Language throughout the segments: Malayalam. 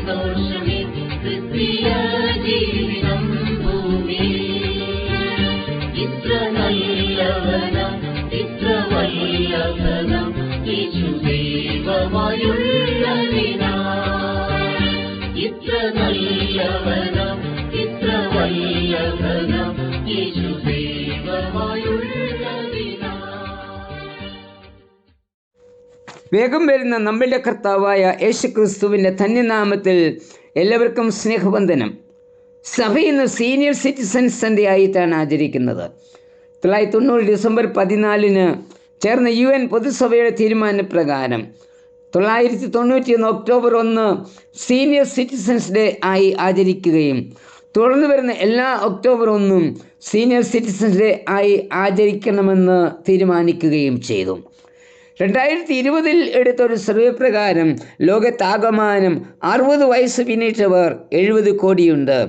എത്ര സന്തോഷമേ ക്രിസ്തീയ ജീവിതം ഭൂമി. ഇത്ര നല്ലവനം ഇത്ര വല്ലഭനം യേശു ദൈവമായുള്ളതിനാ. ഇത്ര നല്ലവനം ഇത്ര വല്ലഭനം യേശു ദൈവമായുള്ളതിനാ. വേഗം വരുന്ന നമ്മളുടെ കർത്താവായ യേശു ക്രിസ്തുവിന്റെ ധന്യനാമത്തിൽ എല്ലാവർക്കും സ്നേഹവന്ദനം. സഭ ഇന്ന് സീനിയർ സിറ്റിസൺസ് സൺഡേ ആയിട്ടാണ് ആചരിക്കുന്നത്. തൊള്ളായിരത്തി തൊണ്ണൂറ് ഡിസംബർ പതിനാലിന് ചേർന്ന യു എൻ പൊതുസഭയുടെ തീരുമാനപ്രകാരം തൊള്ളായിരത്തി തൊണ്ണൂറ്റിയൊന്ന് ഒക്ടോബർ ഒന്ന് സീനിയർ സിറ്റിസൺസ് ഡേ ആയി ആചരിക്കുകയും തുടർന്ന് വരുന്ന എല്ലാ ഒക്ടോബർ ഒന്നും സീനിയർ സിറ്റിസൺസ് ഡേ ആയി ആചരിക്കണമെന്ന് തീരുമാനിക്കുകയും ചെയ്തു. രണ്ടായിരത്തി ഇരുപതിൽ എടുത്ത ഒരു സർവേ പ്രകാരം ലോകത്താകമാനം അറുപത് വയസ്സ് പിന്നിട്ടവർ എഴുപത് കോടിയുണ്ട്.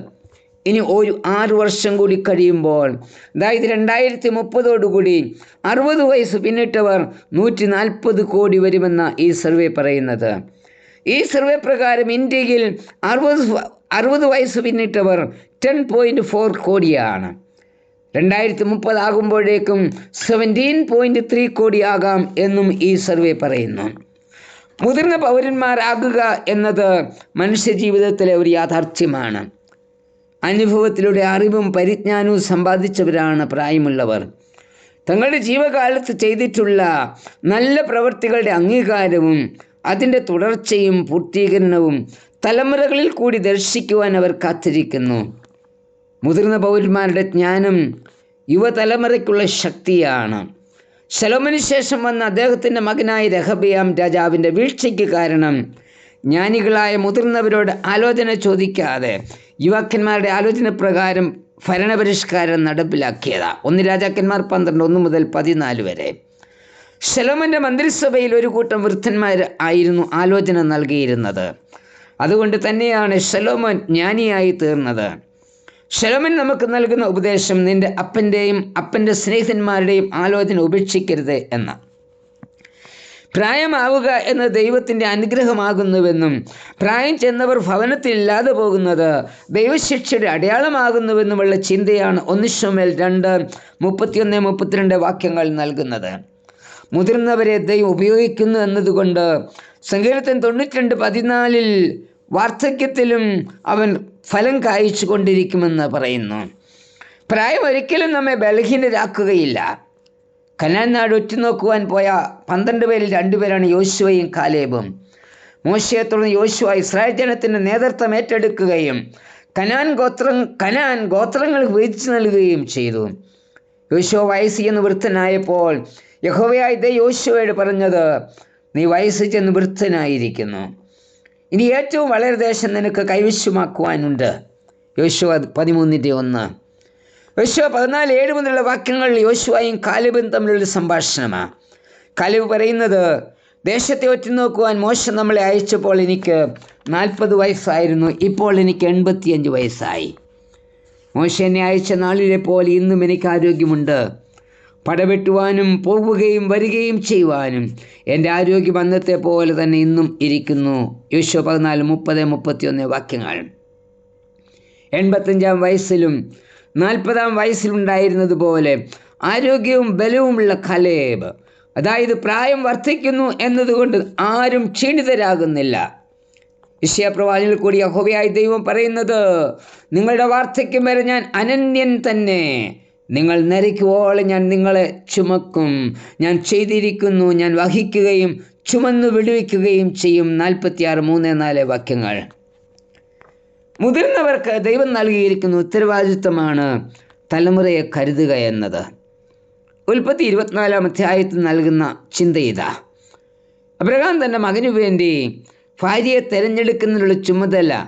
ഇനി ഒരു ആറ് വർഷം കൂടി കഴിയുമ്പോൾ അതായത് രണ്ടായിരത്തി മുപ്പതോടുകൂടി അറുപത് വയസ്സ് പിന്നിട്ടവർ നൂറ്റി നാൽപ്പത് കോടി വരുമെന്ന ഈ സർവേ പറയുന്നത്. ഈ സർവേ പ്രകാരം ഇന്ത്യയിൽ അറുപത് അറുപത് വയസ്സ് പിന്നിട്ടവർ ടെൻ പോയിന്റ് ഫോർ കോടിയാണ്. രണ്ടായിരത്തി മുപ്പതാകുമ്പോഴേക്കും സെവന്റീൻ പോയിന്റ് ത്രീ കോടിയാകാം എന്നും ഈ സർവേ പറയുന്നു. മുതിർന്ന പൗരന്മാരാകുക എന്നത് മനുഷ്യജീവിതത്തിലെ ഒരു യാഥാർത്ഥ്യമാണ്. അനുഭവത്തിലൂടെ അറിവും പരിജ്ഞാനവും സമ്പാദിച്ചവരാണ് പ്രായമുള്ളവർ. തങ്ങളുടെ ജീവകാലത്ത് ചെയ്തിട്ടുള്ള നല്ല പ്രവൃത്തികളുടെ അംഗീകാരവും അതിന്റെ തുടർച്ചയും പൂർത്തീകരണവും തലമുറകളിൽ കൂടി ദർശിക്കുവാൻ അവർ കാത്തിരിക്കുന്നു. മുതിർന്ന പൗരന്മാരുടെ ജ്ഞാനം യുവതലമുറയ്ക്കുള്ള ശക്തിയാണ്. ശലോമന് ശേഷം വന്ന അദ്ദേഹത്തിന്റെ മകനായ രഹബിയാം രാജാവിന്റെ വീഴ്ചയ്ക്ക് കാരണം ജ്ഞാനികളായ മുതിർന്നവരോട് ആലോചന ചോദിക്കാതെ യുവാക്കന്മാരുടെ ആലോചന പ്രകാരം ഭരണപരിഷ്കാരം നടപ്പിലാക്കിയതാണ് ഒന്ന് രാജാക്കന്മാർ പന്ത്രണ്ട് ഒന്ന് മുതൽ പതിനാല് വരെ. ശലോമന്റെ മന്ത്രിസഭയിൽ ഒരു കൂട്ടം വൃദ്ധന്മാർ ആയിരുന്നു ആലോചന നൽകിയിരുന്നത്. അതുകൊണ്ട് തന്നെയാണ് ശലോമൻ ജ്ഞാനിയായി തീർന്നത്. ശലോമൻ നമുക്ക് നൽകുന്ന ഉപദേശം നിന്റെ അപ്പന്റെയും അപ്പന്റെ സ്നേഹിതന്മാരുടെയും ആലോചന ഉപേക്ഷിക്കരുത് എന്ന. പ്രായമാവുക എന്ന ദൈവത്തിന്റെ അനുഗ്രഹമാകുന്നുവെന്നും പ്രായം ചെന്നവർ ഭവനത്തിൽ ഇല്ലാതെ പോകുന്നത് ദൈവശിക്ഷയുടെ അടയാളമാകുന്നുവെന്നുമുള്ള ചിന്തയാണ് ഒന്നിഷമേൽ രണ്ട് മുപ്പത്തിയൊന്ന് മുപ്പത്തിരണ്ട് വാക്യങ്ങൾ നൽകുന്നത്. മുതിർന്നവരെ ദൈവം ഉപയോഗിക്കുന്നു എന്നതുകൊണ്ട് സങ്കീർത്തൻ തൊണ്ണൂറ്റിരണ്ട് പതിനാലിൽ വാർദ്ധക്യത്തിലും അവൻ ഫലം കായ്ച്ചു കൊണ്ടിരിക്കുമെന്ന് പറയുന്നു. പ്രായം ഒരിക്കലും നമ്മെ ബലഹീനരാക്കുകയില്ല. കനാൻ നാട് ഒറ്റുനോക്കുവാൻ പോയ പന്ത്രണ്ട് പേരിൽ രണ്ടുപേരാണ് യോശുവയും കാലേബും. മോശയെ തുടർന്ന് യോശുവ ഇസ്രായേൽ ജനത്തിന്റെ നേതൃത്വം ഏറ്റെടുക്കുകയും കനാൻ ഗോത്രം കനാൻ ഗോത്രങ്ങൾ വീഴ്ച നൽകുകയും ചെയ്തു. യോശുവ വയസ്സ് ചെന്ന് വൃദ്ധനായപ്പോൾ യഹോവയായ യോശുവയോട് പറഞ്ഞത് നീ വയസ്സ് ചെന്ന് വൃദ്ധനായിരിക്കുന്നു. ഇനി ഏറ്റവും വളരെ ദേശം നിനക്ക് കൈവശമാക്കുവാനുണ്ട്. യോശുവ പതിമൂന്നിന്റെ ഒന്ന്. യോശുവ പതിനാല് ഏഴ് മുതലുള്ള വാക്യങ്ങൾ യോശുവയും കാലിബും തമ്മിലുള്ള സംഭാഷണമാണ് കാലിബ് പറയുന്നത് ദേശത്തെ ഒറ്റുനോക്കുവാൻ മോശം നമ്മളെ അയച്ചപ്പോൾ എനിക്ക് നാൽപ്പത് വയസ്സായിരുന്നു. ഇപ്പോൾ എനിക്ക് എൺപത്തിയഞ്ച് വയസ്സായി. മോശ എന്നെ അയച്ച നാളിലെ പോലെ ഇന്നും എനിക്ക് ആരോഗ്യമുണ്ട്. പടവെട്ടുവാനും പോവുകയും വരികയും ചെയ്യുവാനും. എന്റെ ആരോഗ്യം അന്നത്തെ പോലെ തന്നെ ഇന്നും ഇരിക്കുന്നു. യോശോ പതിനാല് മുപ്പത് മുപ്പത്തിയൊന്ന് വാക്യങ്ങൾ. എൺപത്തഞ്ചാം വയസ്സിലും നാൽപ്പതാം വയസ്സിലുണ്ടായിരുന്നതുപോലെ ആരോഗ്യവും ബലവുമുള്ള കലേബ്. അതായത് പ്രായം വർദ്ധിക്കുന്നു എന്നതുകൊണ്ട് ആരും ക്ഷീണിതരാകുന്നില്ല. വിഷയപ്രവാചനിൽ കൂടി അഹോവയായ ദൈവം പറയുന്നത് നിങ്ങളുടെ വാർദ്ധക്യം വരെ ഞാൻ അനന്യൻ തന്നെ. നിങ്ങൾ നരയ്ക്കുവോളം ഞാൻ നിങ്ങളെ ചുമക്കും. ഞാൻ ചെയ്തിരിക്കുന്നു ഞാൻ വഹിക്കുകയും ചുമന്നു വിടുവിക്കുകയും ചെയ്യും. നാൽപ്പത്തിയാറ് മൂന്ന് നാല് വാക്യങ്ങൾ. മുതിർന്നവർക്ക് ദൈവം നൽകിയിരിക്കുന്ന ഉത്തരവാദിത്വമാണ് തലമുറയെ കരുതുക എന്നത്. ഉൽപ്പത്തി ഇരുപത്തിനാലാം അധ്യായത്തിൽ നൽകുന്ന ചിന്ത ഇതാ. അബ്രഹാം തന്റെ മകനു വേണ്ടി ഭാര്യയെ തിരഞ്ഞെടുക്കുന്നതിനുള്ള ചുമതല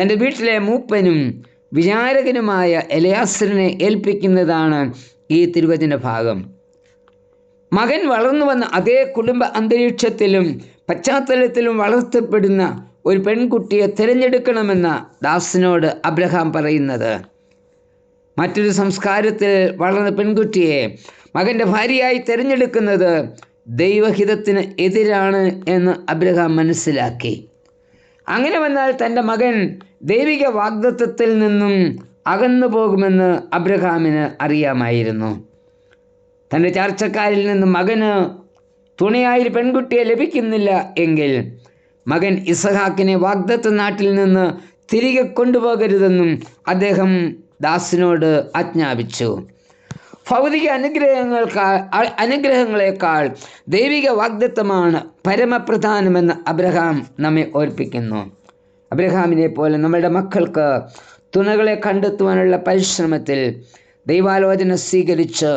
തന്റെ വീട്ടിലെ മൂപ്പനും വിചാരകനുമായ എലയാസറിനെ ഏൽപ്പിക്കുന്നതാണ് ഈ തിരുവചന ഭാഗം. മകൻ വളർന്നു വന്ന അതേ കുടുംബ അന്തരീക്ഷത്തിലും പശ്ചാത്തലത്തിലും വളർത്തപ്പെടുന്ന ഒരു പെൺകുട്ടിയെ തിരഞ്ഞെടുക്കണമെന്ന ദാസിനോട് അബ്രഹാം പറയുന്നത്. മറ്റൊരു സംസ്കാരത്തിൽ വളർന്ന പെൺകുട്ടിയെ മകന്റെ ഭാര്യയായി തിരഞ്ഞെടുക്കുന്നത് ദൈവഹിതത്തിന് എതിരാണ് എന്ന് അബ്രഹാം മനസ്സിലാക്കി. അങ്ങനെ വന്നാൽ തന്റെ മകൻ ദൈവിക വാഗ്ദത്വത്തിൽ നിന്നും അകന്നു പോകുമെന്ന് അബ്രഹാമിന് അറിയാമായിരുന്നു. തന്റെ ചർച്ചക്കാരിൽ നിന്ന് മകന് തുണയായി പെൺകുട്ടിയെ ലഭിക്കുന്നില്ല എങ്കിൽ മകൻ ഇസഹാക്കിനെ വാഗ്ദത്ത നാട്ടിൽ നിന്ന് തിരികെ കൊണ്ടുപോകരുതെന്നും അദ്ദേഹം ദാസിനോട് ആജ്ഞാപിച്ചു. ഭൗതിക അനുഗ്രഹങ്ങൾക്കാൾ അനുഗ്രഹങ്ങളെക്കാൾ ദൈവിക വാഗ്ദത്വമാണ് പരമപ്രധാനമെന്ന് അബ്രഹാം നമ്മെ ഓർപ്പിക്കുന്നു. അബ്രഹാമിനെ പോലെ നമ്മുടെ മക്കൾക്ക് തുണകളെ കണ്ടെത്തുവാനുള്ള പരിശ്രമത്തിൽ ദൈവാലോചന സ്വീകരിച്ച്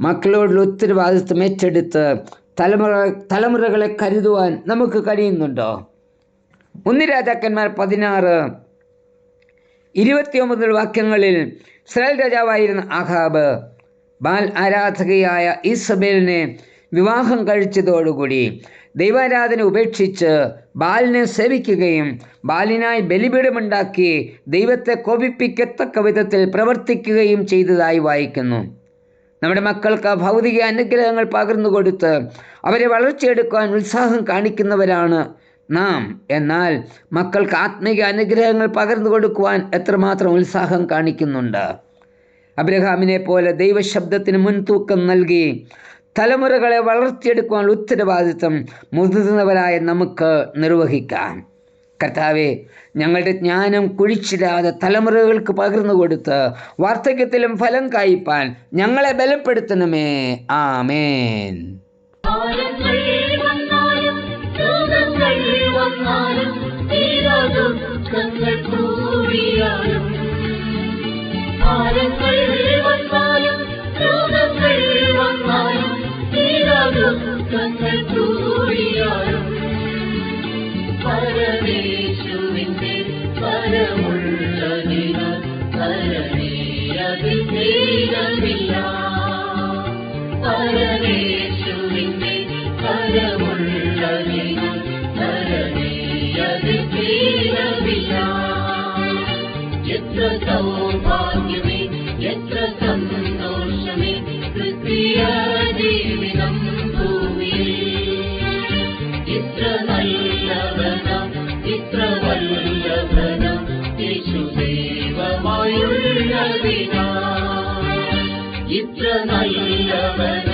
മക്കളോടുള്ള ഉത്തരവാദിത്വം ഏറ്റെടുത്ത് തലമുറ തലമുറകളെ കരുതുവാൻ നമുക്ക് കഴിയുന്നുണ്ടോ? ഒന്ന് രാജാക്കന്മാർ പതിനാറ് ഇരുപത്തിയൊമ്പത് വാക്യങ്ങളിൽ ഇസ്രായേൽ രാജാവായിരുന്ന ആഹാബ് ബാൽ ആരാധകയായ ഈസബേലിനെ വിവാഹം കഴിച്ചതോടുകൂടി ദൈവാരാധന ഉപേക്ഷിച്ച് ബാലിനെ സേവിക്കുകയും ബാലിനായി ബലിപീഠമുണ്ടാക്കി ദൈവത്തെ കോപിപ്പിക്കത്തക്ക വിധത്തിൽ പ്രവർത്തിക്കുകയും ചെയ്തതായി വായിക്കുന്നു. നമ്മുടെ മക്കൾക്ക് ഭൗതിക അനുഗ്രഹങ്ങൾ പകർന്നു കൊടുത്ത് അവരെ വളർച്ചയെടുക്കാൻ ഉത്സാഹം കാണിക്കുന്നവരാണ് നാം. എന്നാൽ മക്കൾക്ക് ആത്മീക അനുഗ്രഹങ്ങൾ പകർന്നു കൊടുക്കുവാൻ എത്രമാത്രം ഉത്സാഹം കാണിക്കുന്നുണ്ട്? അബ്രഹാമിനെ പോലെ ദൈവശബ്ദത്തിന് മുൻതൂക്കം നൽകി തലമുറകളെ വളർത്തിയെടുക്കുവാൻ ഉത്തരവാദിത്വം മുതിർന്നവരായ നമുക്ക് നിർവഹിക്കാം. കർത്താവെ ഞങ്ങളുടെ ജ്ഞാനം കുഴിച്ചിടാതെ തലമുറകൾക്ക് പകർന്നു കൊടുത്ത് വാർദ്ധക്യത്തിലും ഫലം കായ്പാൻ ഞങ്ങളെ ബലപ്പെടുത്തണമേ. ആമേൻ. എത്ര സൗഭാഗ്യമേ എത്ര സന്തോഷമേ ക്രിസ്തീയ ജീവിതം ഭൂമിയിൽ. ഇത്ര നല്ലവനം ഇത്ര വല്ലഭനം യേശുദേവമായുള്ളതിനാ ഇത്ര നല്ലവനം